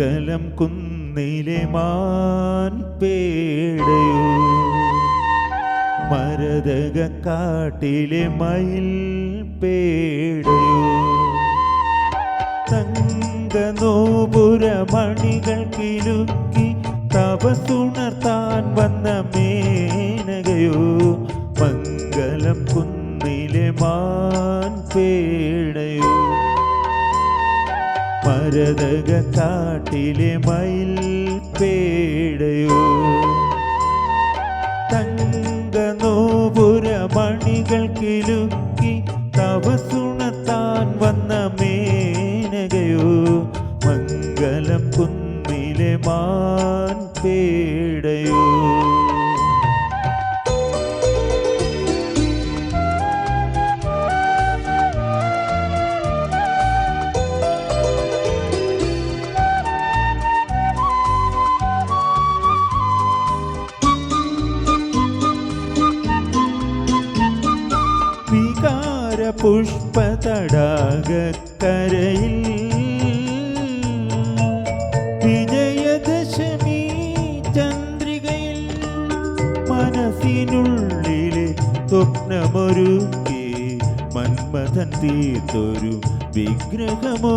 മംഗലം കുന്നിലെ മാൻ പേടയോ? മരതക കാട്ടിലെ മയിൽ പേടയോ? തങ്കനോപുര മണികൾ കിലുക്കി തപസുണർത്താൻ വന്ന മേനകയോ? മംഗലം കുന്നിലെ മാൻ പേടയോ? മരതക കാട്ടിലെ മയിൽ പേടയോ? തങ്കനോപുര മണികൾ കിലുക്കി തപസുണത്താൻ വന്ന മേനകയോ? മംഗലം കുന്നിലെ മാൻ പേടയോ? വികാര പുഷ്പതടാകക്കരയിൽ വിജയദശമി ചന്ദ്രികയിൽ മനസ്സിനുള്ളിലെ സ്വപ്നമൊരുക്കി മന്മഥൻ തീർത്തൊരു വിഗ്രഹമോ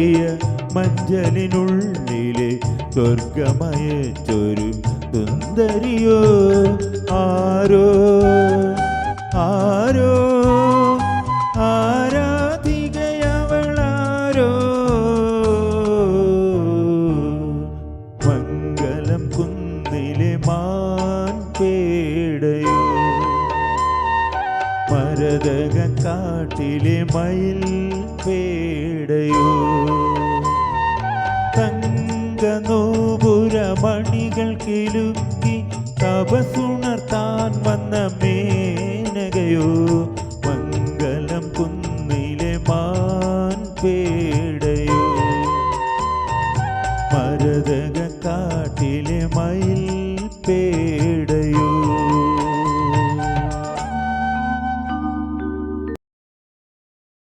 കെട്ടിയ മഞ്ചലിനുള്ളിലെ സ്വർഗമയച്ചൊരു സുന്ദരിയോ ആരോ മരതക കാട്ടിലെ മയിൽ പേടയോ? തങ്കനോപുര മണികൾ കിലുക്കി തപസുണർത്താൻ വന്ന മേനകയോ? മംഗലം കുന്നിലെ മാൻ പേടയോ? മരതക